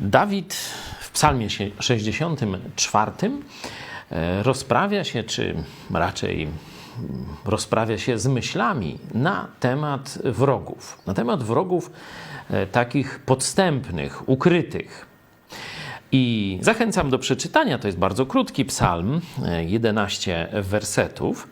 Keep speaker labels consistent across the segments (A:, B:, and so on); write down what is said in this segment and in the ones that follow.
A: Dawid w Psalmie się- 64 e, rozprawia się, czy raczej rozprawia się z myślami na temat wrogów. Na temat wrogów e, takich podstępnych, ukrytych. I zachęcam do przeczytania. To jest bardzo krótki psalm, e, 11 wersetów.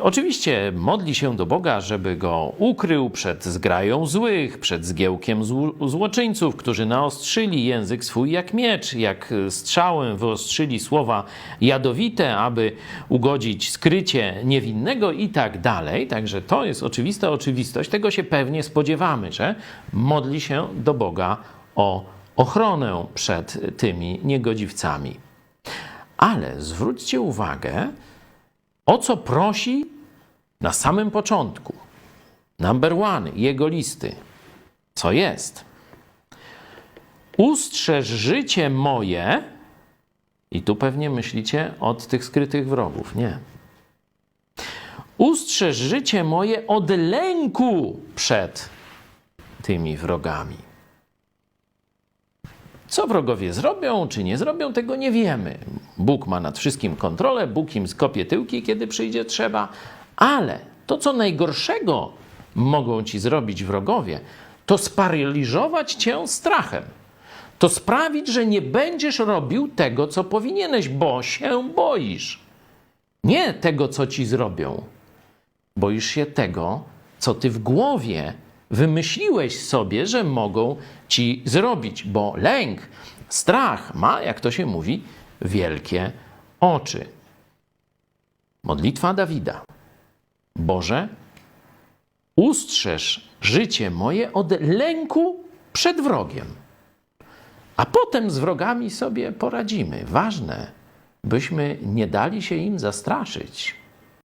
A: Oczywiście modli się do Boga, żeby go ukrył przed zgrają złych, przed zgiełkiem zł- złoczyńców, którzy naostrzyli język swój jak miecz, jak strzałem wyostrzyli słowa jadowite, aby ugodzić skrycie niewinnego i tak dalej. Także to jest oczywista oczywistość. Tego się pewnie spodziewamy, że modli się do Boga o ochronę przed tymi niegodziwcami. Ale zwróćcie uwagę, o co prosi na samym początku. Number one, jego listy. Co jest? Ustrzeż życie moje, i tu pewnie myślicie od tych skrytych wrogów. Nie. Ustrzeż życie moje od lęku przed tymi wrogami. Co wrogowie zrobią, czy nie zrobią, tego nie wiemy. Bóg ma nad wszystkim kontrolę, Bóg im skopie tyłki, kiedy przyjdzie trzeba, ale to, co najgorszego mogą ci zrobić wrogowie, to sparaliżować cię strachem. To sprawić, że nie będziesz robił tego, co powinieneś, bo się boisz. Nie tego, co ci zrobią. Boisz się tego, co ty w głowie wymyśliłeś sobie, że mogą ci zrobić, bo lęk, strach ma, jak to się mówi, wielkie oczy. Modlitwa Dawida. Boże, ustrzeż życie moje od lęku przed wrogiem. A potem z wrogami sobie poradzimy. Ważne, byśmy nie dali się im zastraszyć.